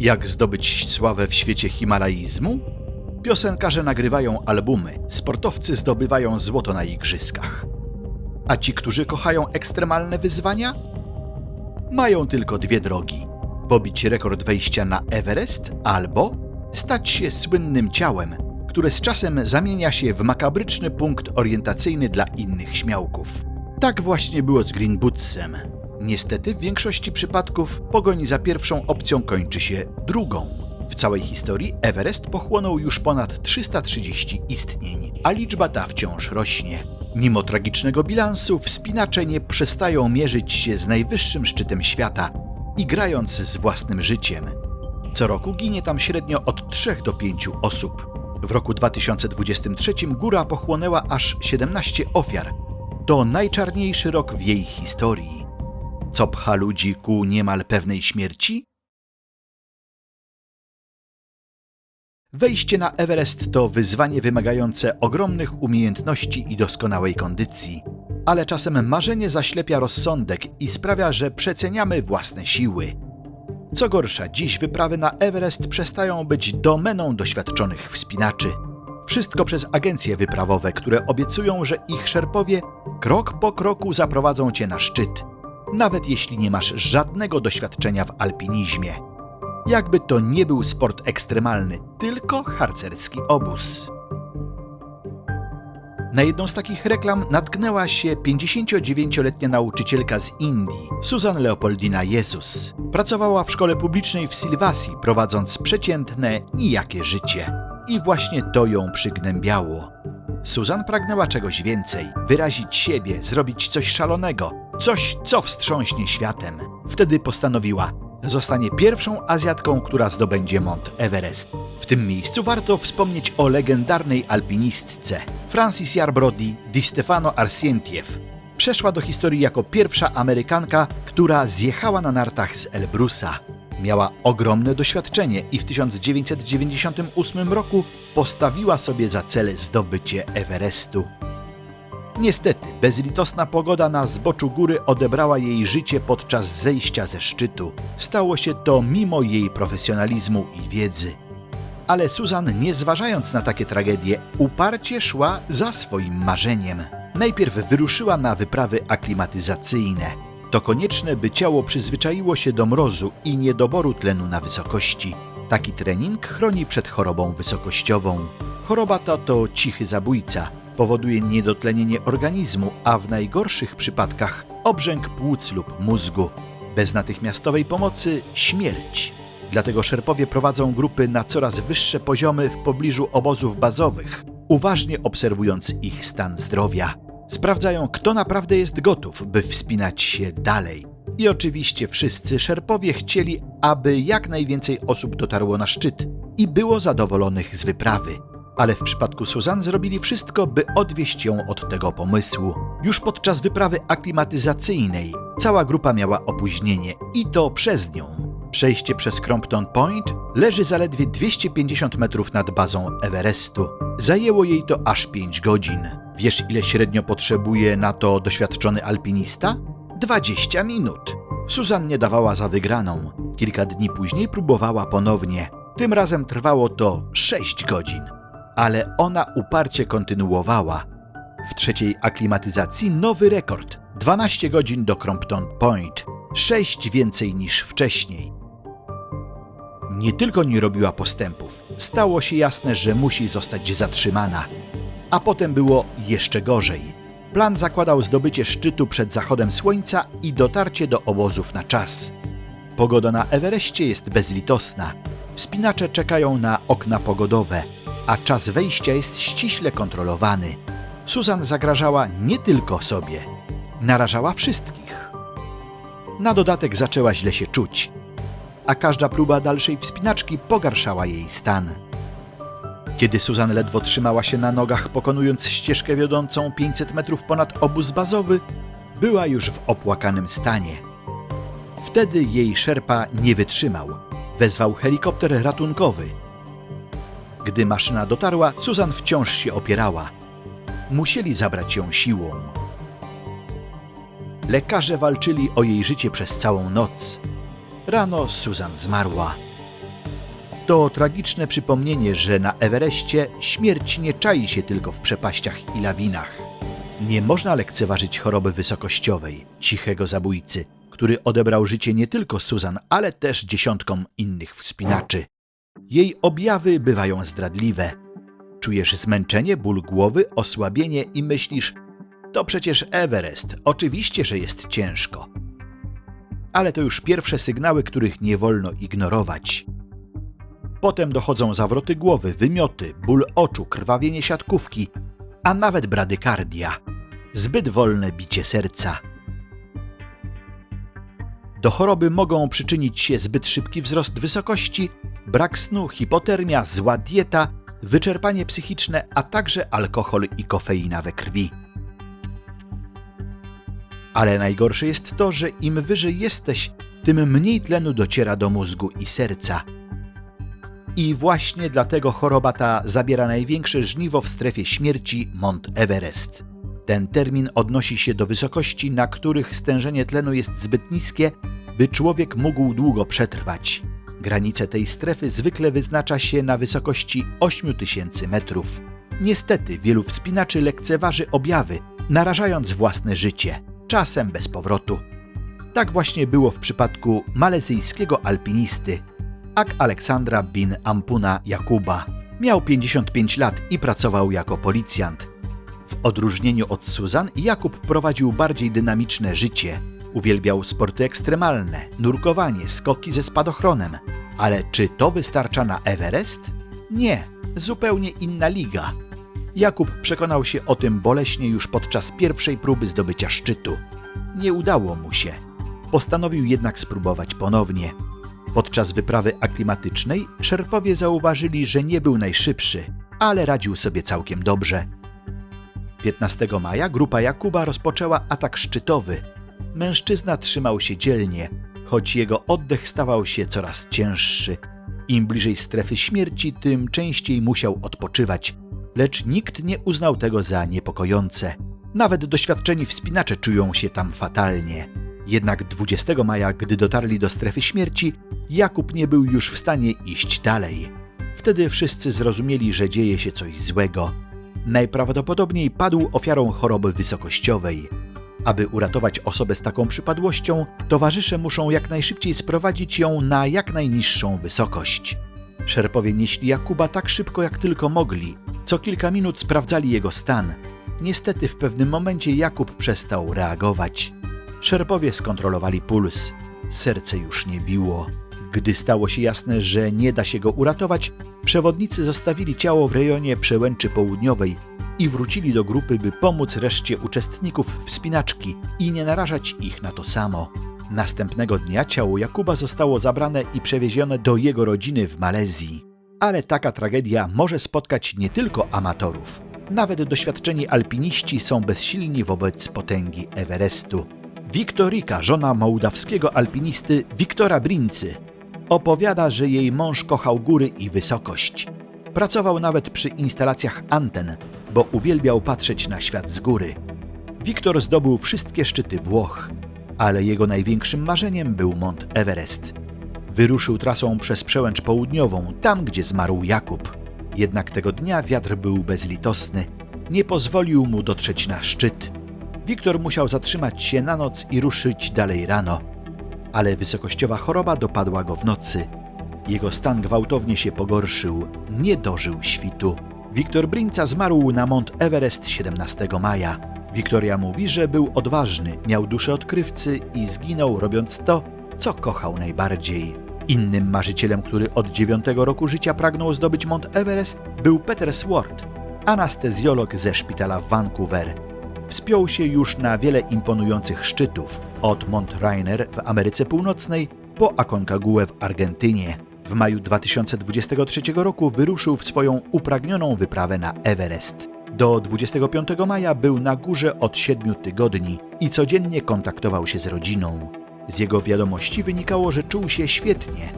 Jak zdobyć sławę w świecie himalaizmu? Piosenkarze nagrywają albumy, sportowcy zdobywają złoto na igrzyskach. A ci, którzy kochają ekstremalne wyzwania? Mają tylko dwie drogi: pobić rekord wejścia na Everest albo stać się słynnym ciałem, które z czasem zamienia się w makabryczny punkt orientacyjny dla innych śmiałków. Tak właśnie było z Green Bootsem. Niestety w większości przypadków pogoń za pierwszą opcją kończy się drugą. W całej historii Everest pochłonął już ponad 330 istnień, a liczba ta wciąż rośnie. Mimo tragicznego bilansu, wspinacze nie przestają mierzyć się z najwyższym szczytem świata i grając z własnym życiem. Co roku ginie tam średnio od 3 do 5 osób. W roku 2023 góra pochłonęła aż 17 ofiar. To najczarniejszy rok w jej historii. Co pcha ludzi ku niemal pewnej śmierci? Wejście na Everest to wyzwanie wymagające ogromnych umiejętności i doskonałej kondycji. Ale czasem marzenie zaślepia rozsądek i sprawia, że przeceniamy własne siły. Co gorsza, dziś wyprawy na Everest przestają być domeną doświadczonych wspinaczy. Wszystko przez agencje wyprawowe, które obiecują, że ich szerpowie krok po kroku zaprowadzą cię na szczyt, nawet jeśli nie masz żadnego doświadczenia w alpinizmie. Jakby to nie był sport ekstremalny, tylko harcerski obóz. Na jedną z takich reklam natknęła się 59-letnia nauczycielka z Indii, Susan Leopoldina Jezus. Pracowała w szkole publicznej w Silvassi, prowadząc przeciętne, nijakie życie. I właśnie to ją przygnębiało. Susan pragnęła czegoś więcej, wyrazić siebie, zrobić coś szalonego, coś, co wstrząśnie światem. Wtedy postanowiła, zostanie pierwszą Azjatką, która zdobędzie Mont Everest. W tym miejscu warto wspomnieć o legendarnej alpinistce Francis Yarbrody Di Stefano Arsientiev. Przeszła do historii jako pierwsza Amerykanka, która zjechała na nartach z Elbrusa. Miała ogromne doświadczenie i w 1998 roku postawiła sobie za cel zdobycie Everestu. Niestety, bezlitosna pogoda na zboczu góry odebrała jej życie podczas zejścia ze szczytu. Stało się to mimo jej profesjonalizmu i wiedzy. Ale Susan, nie zważając na takie tragedie, uparcie szła za swoim marzeniem. Najpierw wyruszyła na wyprawy aklimatyzacyjne. To konieczne, by ciało przyzwyczaiło się do mrozu i niedoboru tlenu na wysokości. Taki trening chroni przed chorobą wysokościową. Choroba ta to cichy zabójca. Powoduje niedotlenienie organizmu, a w najgorszych przypadkach obrzęk płuc lub mózgu. Bez natychmiastowej pomocy śmierć. Dlatego szerpowie prowadzą grupy na coraz wyższe poziomy w pobliżu obozów bazowych, uważnie obserwując ich stan zdrowia. Sprawdzają, kto naprawdę jest gotów, by wspinać się dalej. I oczywiście wszyscy szerpowie chcieli, aby jak najwięcej osób dotarło na szczyt i było zadowolonych z wyprawy. Ale w przypadku Suzanne zrobili wszystko, by odwieść ją od tego pomysłu. Już podczas wyprawy aklimatyzacyjnej cała grupa miała opóźnienie i to przez nią. Przejście przez Crompton Point leży zaledwie 250 metrów nad bazą Everestu. Zajęło jej to aż 5 godzin. Wiesz, ile średnio potrzebuje na to doświadczony alpinista? 20 minut. Susan nie dawała za wygraną. Kilka dni później próbowała ponownie. Tym razem trwało to 6 godzin. Ale ona uparcie kontynuowała. W trzeciej aklimatyzacji nowy rekord 12 godzin do Crompton Point. 6 więcej niż wcześniej. Nie tylko nie robiła postępów, stało się jasne, że musi zostać zatrzymana. A potem było jeszcze gorzej. Plan zakładał zdobycie szczytu przed zachodem słońca i dotarcie do obozów na czas. Pogoda na Everestie jest bezlitosna. Wspinacze czekają na okna pogodowe, a czas wejścia jest ściśle kontrolowany. Susan zagrażała nie tylko sobie, narażała wszystkich. Na dodatek zaczęła źle się czuć, a każda próba dalszej wspinaczki pogarszała jej stan. Kiedy Susan ledwo trzymała się na nogach, pokonując ścieżkę wiodącą 500 metrów ponad obóz bazowy, była już w opłakanym stanie. Wtedy jej szerpa nie wytrzymał. Wezwał helikopter ratunkowy. Gdy maszyna dotarła, Susan wciąż się opierała. Musieli zabrać ją siłą. Lekarze walczyli o jej życie przez całą noc. Rano Susan zmarła. To tragiczne przypomnienie, że na Everestie śmierć nie czai się tylko w przepaściach i lawinach. Nie można lekceważyć choroby wysokościowej, cichego zabójcy, który odebrał życie nie tylko Susan, ale też dziesiątkom innych wspinaczy. Jej objawy bywają zdradliwe. Czujesz zmęczenie, ból głowy, osłabienie i myślisz: To przecież Everest, oczywiście, że jest ciężko. Ale to już pierwsze sygnały, których nie wolno ignorować. Potem dochodzą zawroty głowy, wymioty, ból oczu, krwawienie siatkówki, a nawet bradykardia. Zbyt wolne bicie serca. Do choroby mogą przyczynić się zbyt szybki wzrost wysokości, brak snu, hipotermia, zła dieta, wyczerpanie psychiczne, a także alkohol i kofeina we krwi. Ale najgorsze jest to, że im wyżej jesteś, tym mniej tlenu dociera do mózgu i serca. I właśnie dlatego choroba ta zabiera największe żniwo w strefie śmierci Mont Everest. Ten termin odnosi się do wysokości, na których stężenie tlenu jest zbyt niskie, by człowiek mógł długo przetrwać. Granice tej strefy zwykle wyznacza się na wysokości 8000 metrów. Niestety wielu wspinaczy lekceważy objawy, narażając własne życie, czasem bez powrotu. Tak właśnie było w przypadku malezyjskiego alpinisty Ak Aleksandra bin Ampuna Jakuba. Miał 55 lat i pracował jako policjant. W odróżnieniu od Suzan, Jakub prowadził bardziej dynamiczne życie. Uwielbiał sporty ekstremalne, nurkowanie, skoki ze spadochronem. Ale czy to wystarcza na Everest? Nie, zupełnie inna liga. Jakub przekonał się o tym boleśnie już podczas pierwszej próby zdobycia szczytu. Nie udało mu się. Postanowił jednak spróbować ponownie. Podczas wyprawy aklimatycznej szerpowie zauważyli, że nie był najszybszy, ale radził sobie całkiem dobrze. 15 maja grupa Jakuba rozpoczęła atak szczytowy. Mężczyzna trzymał się dzielnie, choć jego oddech stawał się coraz cięższy. Im bliżej strefy śmierci, tym częściej musiał odpoczywać, lecz nikt nie uznał tego za niepokojące. Nawet doświadczeni wspinacze czują się tam fatalnie. Jednak 20 maja, gdy dotarli do strefy śmierci, Jakub nie był już w stanie iść dalej. Wtedy wszyscy zrozumieli, że dzieje się coś złego. Najprawdopodobniej padł ofiarą choroby wysokościowej. Aby uratować osobę z taką przypadłością, towarzysze muszą jak najszybciej sprowadzić ją na jak najniższą wysokość. Szerpowie nieśli Jakuba tak szybko jak tylko mogli. Co kilka minut sprawdzali jego stan. Niestety w pewnym momencie Jakub przestał reagować. Szerpowie skontrolowali puls. Serce już nie biło. Gdy stało się jasne, że nie da się go uratować, przewodnicy zostawili ciało w rejonie przełęczy południowej i wrócili do grupy, by pomóc reszcie uczestników wspinaczki i nie narażać ich na to samo. Następnego dnia ciało Jakuba zostało zabrane i przewiezione do jego rodziny w Malezji. Ale taka tragedia może spotkać nie tylko amatorów. Nawet doświadczeni alpiniści są bezsilni wobec potęgi Everestu. Wiktorika, żona mołdawskiego alpinisty Wiktora Brincy, opowiada, że jej mąż kochał góry i wysokość. Pracował nawet przy instalacjach anten, bo uwielbiał patrzeć na świat z góry. Wiktor zdobył wszystkie szczyty Włoch, ale jego największym marzeniem był Mont Everest. Wyruszył trasą przez przełęcz południową, tam gdzie zmarł Jakub. Jednak tego dnia wiatr był bezlitosny. Nie pozwolił mu dotrzeć na szczyt. Wiktor musiał zatrzymać się na noc i ruszyć dalej rano. Ale wysokościowa choroba dopadła go w nocy. Jego stan gwałtownie się pogorszył, nie dożył świtu. Wiktor Brinca zmarł na Mont Everest 17 maja. Wiktoria mówi, że był odważny, miał duszę odkrywcy i zginął robiąc to, co kochał najbardziej. Innym marzycielem, który od dziewiątego roku życia pragnął zdobyć Mont Everest, był Peter Swart, anestezjolog ze szpitala w Vancouver. Wspiął się już na wiele imponujących szczytów, od Mont Rainier w Ameryce Północnej po Aconcagua w Argentynie. W maju 2023 roku wyruszył w swoją upragnioną wyprawę na Everest. Do 25 maja był na górze od 7 tygodni i codziennie kontaktował się z rodziną. Z jego wiadomości wynikało, że czuł się świetnie,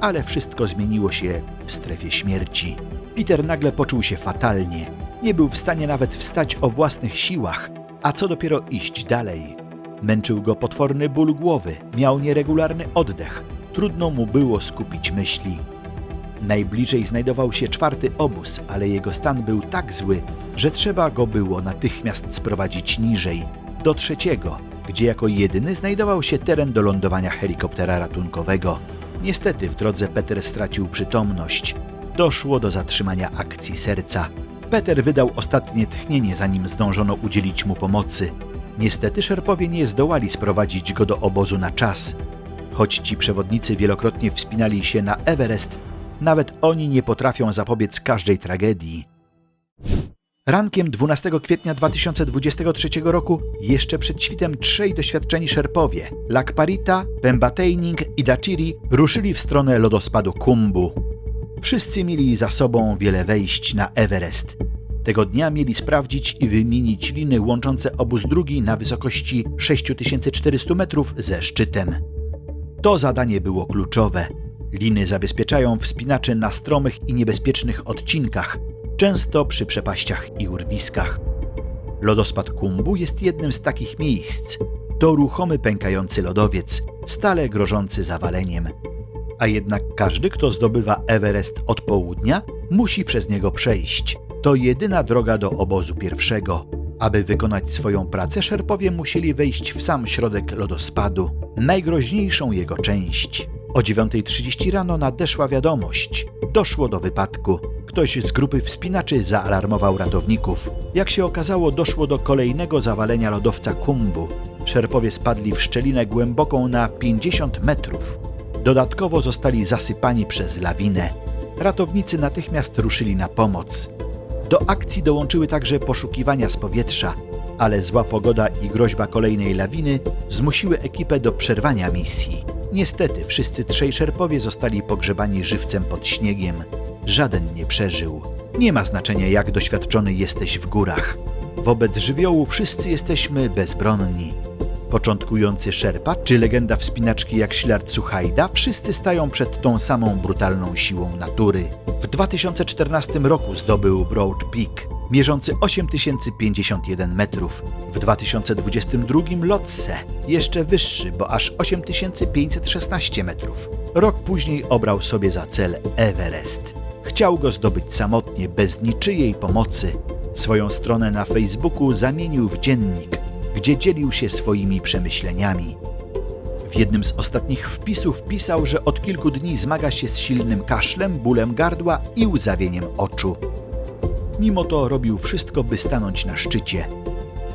ale wszystko zmieniło się w strefie śmierci. Peter nagle poczuł się fatalnie. Nie był w stanie nawet wstać o własnych siłach, a co dopiero iść dalej. Męczył go potworny ból głowy, miał nieregularny oddech, trudno mu było skupić myśli. Najbliżej znajdował się czwarty obóz, ale jego stan był tak zły, że trzeba go było natychmiast sprowadzić niżej, do trzeciego, gdzie jako jedyny znajdował się teren do lądowania helikoptera ratunkowego. Niestety w drodze Peter stracił przytomność. Doszło do zatrzymania akcji serca. Peter wydał ostatnie tchnienie, zanim zdążono udzielić mu pomocy. Niestety szerpowie nie zdołali sprowadzić go do obozu na czas. Choć ci przewodnicy wielokrotnie wspinali się na Everest, nawet oni nie potrafią zapobiec każdej tragedii. Rankiem 12 kwietnia 2023 roku, jeszcze przed świtem trzej doświadczeni szerpowie, Lakparita, Pembateining i Dachiri ruszyli w stronę lodospadu Kumbu. Wszyscy mieli za sobą wiele wejść na Everest. Tego dnia mieli sprawdzić i wymienić liny łączące obóz drugi na wysokości 6400 metrów ze szczytem. To zadanie było kluczowe. Liny zabezpieczają wspinaczy na stromych i niebezpiecznych odcinkach, często przy przepaściach i urwiskach. Lodospad Kumbu jest jednym z takich miejsc. To ruchomy pękający lodowiec, stale grożący zawaleniem. A jednak każdy, kto zdobywa Everest od południa, musi przez niego przejść. To jedyna droga do obozu pierwszego. Aby wykonać swoją pracę, szerpowie musieli wejść w sam środek lodospadu, najgroźniejszą jego część. O 9.30 rano nadeszła wiadomość. Doszło do wypadku. Ktoś z grupy wspinaczy zaalarmował ratowników. Jak się okazało, doszło do kolejnego zawalenia lodowca Kumbu. Szerpowie spadli w szczelinę głęboką na 50 metrów. Dodatkowo zostali zasypani przez lawinę. Ratownicy natychmiast ruszyli na pomoc. Do akcji dołączyły także poszukiwania z powietrza, ale zła pogoda i groźba kolejnej lawiny zmusiły ekipę do przerwania misji. Niestety wszyscy trzej szerpowie zostali pogrzebani żywcem pod śniegiem. Żaden nie przeżył. Nie ma znaczenia, jak doświadczony jesteś w górach. Wobec żywiołu wszyscy jesteśmy bezbronni. Początkujący szerpa czy legenda wspinaczki jak Szilard Suchajda, wszyscy stają przed tą samą brutalną siłą natury. W 2014 roku zdobył Broad Peak, mierzący 8051 metrów. W 2022 Lotse, jeszcze wyższy, bo aż 8516 metrów. Rok później obrał sobie za cel Everest. Chciał go zdobyć samotnie, bez niczyjej pomocy. Swoją stronę na Facebooku zamienił w dziennik, gdzie dzielił się swoimi przemyśleniami. W jednym z ostatnich wpisów pisał, że od kilku dni zmaga się z silnym kaszlem, bólem gardła i łzawieniem oczu. Mimo to robił wszystko, by stanąć na szczycie.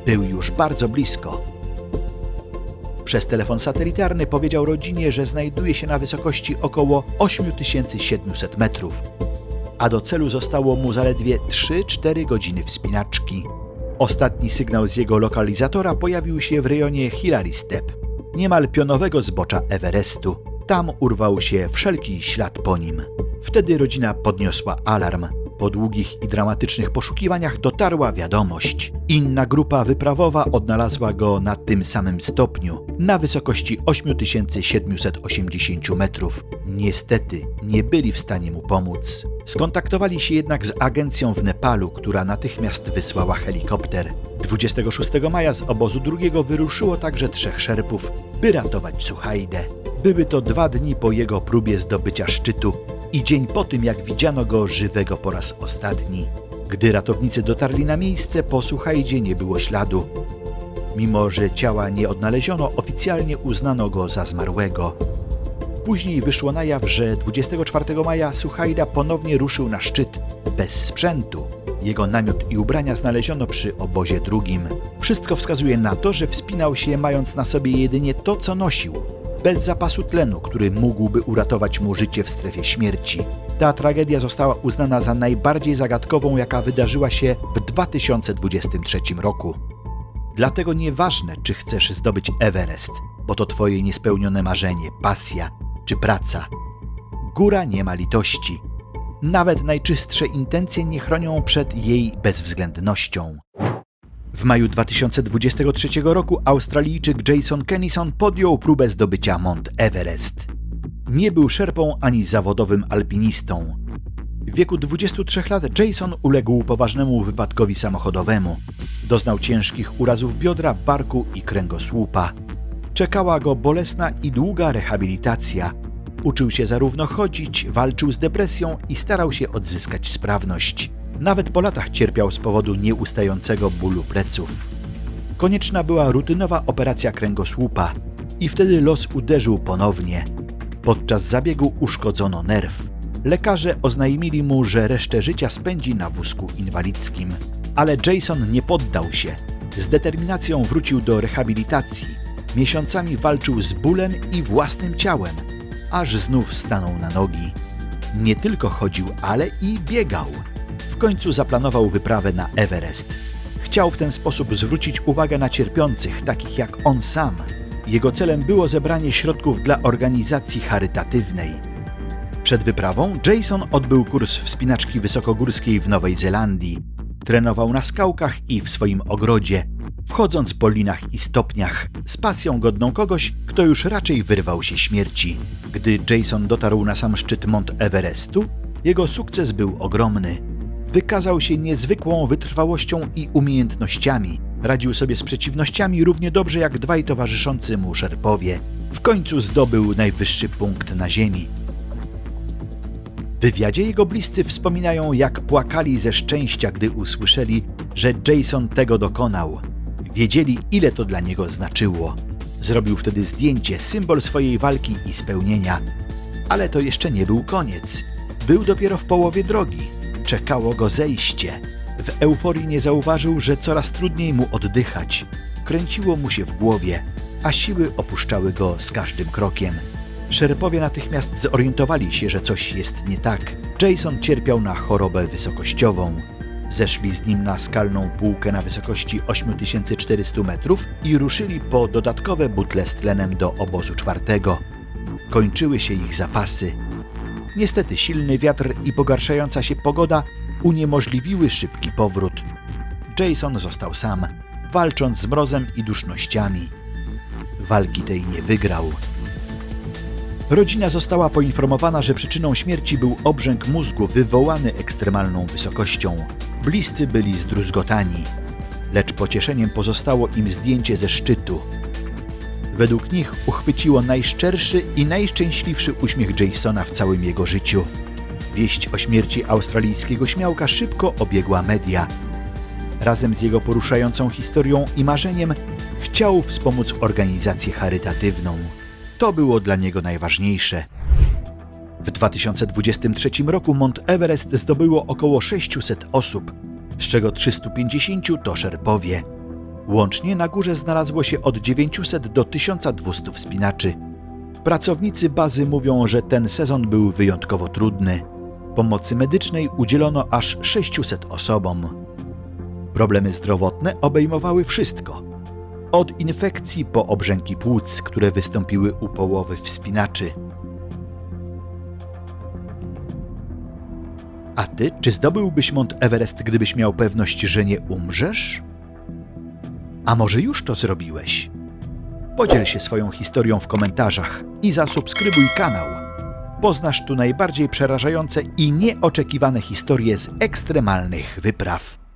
Był już bardzo blisko. Przez telefon satelitarny powiedział rodzinie, że znajduje się na wysokości około 8700 metrów, a do celu zostało mu zaledwie 3-4 godziny wspinaczki. Ostatni sygnał z jego lokalizatora pojawił się w rejonie Hillary Step, niemal pionowego zbocza Everestu. Tam urwał się wszelki ślad po nim. Wtedy rodzina podniosła alarm. Po długich i dramatycznych poszukiwaniach dotarła wiadomość. Inna grupa wyprawowa odnalazła go na tym samym stopniu, na wysokości 8780 metrów. Niestety nie byli w stanie mu pomóc. Skontaktowali się jednak z agencją w Nepalu, która natychmiast wysłała helikopter. 26 maja z obozu drugiego wyruszyło także trzech szerpów, by ratować Suchajdę. Były to dwa dni po jego próbie zdobycia szczytu i dzień po tym, jak widziano go żywego po raz ostatni. Gdy ratownicy dotarli na miejsce, po Suchajdzie nie było śladu. Mimo, że ciała nie odnaleziono, oficjalnie uznano go za zmarłego. Później wyszło na jaw, że 24 maja Suchajda ponownie ruszył na szczyt, bez sprzętu. Jego namiot i ubrania znaleziono przy obozie drugim. Wszystko wskazuje na to, że wspinał się mając na sobie jedynie to, co nosił, bez zapasu tlenu, który mógłby uratować mu życie w strefie śmierci. Ta tragedia została uznana za najbardziej zagadkową, jaka wydarzyła się w 2023 roku. Dlatego nieważne, czy chcesz zdobyć Everest, bo to twoje niespełnione marzenie, pasja czy praca. Góra nie ma litości. Nawet najczystsze intencje nie chronią przed jej bezwzględnością. W maju 2023 roku Australijczyk Jason Kennison podjął próbę zdobycia Mont Everest. Nie był szerpą ani zawodowym alpinistą. W wieku 23 lat Jason uległ poważnemu wypadkowi samochodowemu. Doznał ciężkich urazów biodra, barku i kręgosłupa. Czekała go bolesna i długa rehabilitacja. uczył się zarówno chodzić, walczył z depresją i starał się odzyskać sprawność. Nawet po latach cierpiał z powodu nieustającego bólu pleców. Konieczna była rutynowa operacja kręgosłupa i wtedy los uderzył ponownie. Podczas zabiegu uszkodzono nerw. Lekarze oznajmili mu, że resztę życia spędzi na wózku inwalidzkim. Ale Jason nie poddał się. Z determinacją wrócił do rehabilitacji. Miesiącami walczył z bólem i własnym ciałem, aż znów stanął na nogi. Nie tylko chodził, ale i biegał. W końcu zaplanował wyprawę na Everest. Chciał w ten sposób zwrócić uwagę na cierpiących, takich jak on sam. Jego celem było zebranie środków dla organizacji charytatywnej. Przed wyprawą Jason odbył kurs wspinaczki wysokogórskiej w Nowej Zelandii. Trenował na skałkach i w swoim ogrodzie, wchodząc po linach i stopniach, z pasją godną kogoś, kto już raczej wyrwał się śmierci. Gdy Jason dotarł na sam szczyt Mont Everestu, jego sukces był ogromny. Wykazał się niezwykłą wytrwałością i umiejętnościami. Radził sobie z przeciwnościami równie dobrze jak dwaj towarzyszący mu szerpowie. W końcu zdobył najwyższy punkt na Ziemi. W wywiadzie jego bliscy wspominają, jak płakali ze szczęścia, gdy usłyszeli, że Jason tego dokonał. Wiedzieli, ile to dla niego znaczyło. Zrobił wtedy zdjęcie, symbol swojej walki i spełnienia. Ale to jeszcze nie był koniec. Był dopiero w połowie drogi. Czekało go zejście. W euforii nie zauważył, że coraz trudniej mu oddychać. Kręciło mu się w głowie, a siły opuszczały go z każdym krokiem. Szerpowie natychmiast zorientowali się, że coś jest nie tak. Jason cierpiał na chorobę wysokościową. Zeszli z nim na skalną półkę na wysokości 8400 metrów i ruszyli po dodatkowe butle z tlenem do obozu czwartego. Kończyły się ich zapasy. Niestety silny wiatr i pogarszająca się pogoda uniemożliwiły szybki powrót. Jason został sam, walcząc z mrozem i dusznościami. Walki tej nie wygrał. Rodzina została poinformowana, że przyczyną śmierci był obrzęk mózgu wywołany ekstremalną wysokością. Bliscy byli zdruzgotani, lecz pocieszeniem pozostało im zdjęcie ze szczytu. Według nich uchwyciło najszczerszy i najszczęśliwszy uśmiech Jasona w całym jego życiu. Wieść o śmierci australijskiego śmiałka szybko obiegła media. Razem z jego poruszającą historią i marzeniem chciał wspomóc organizację charytatywną. To było dla niego najważniejsze. W 2023 roku Mont Everest zdobyło około 600 osób, z czego 350 to szerpowie. Łącznie na górze znalazło się od 900 do 1200 wspinaczy. Pracownicy bazy mówią, że ten sezon był wyjątkowo trudny. Pomocy medycznej udzielono aż 600 osobom. Problemy zdrowotne obejmowały wszystko. Od infekcji po obrzęki płuc, które wystąpiły u połowy wspinaczy. A ty, czy zdobyłbyś Mont Everest, gdybyś miał pewność, że nie umrzesz? A może już to zrobiłeś? Podziel się swoją historią w komentarzach i zasubskrybuj kanał. Poznasz tu najbardziej przerażające i nieoczekiwane historie z ekstremalnych wypraw.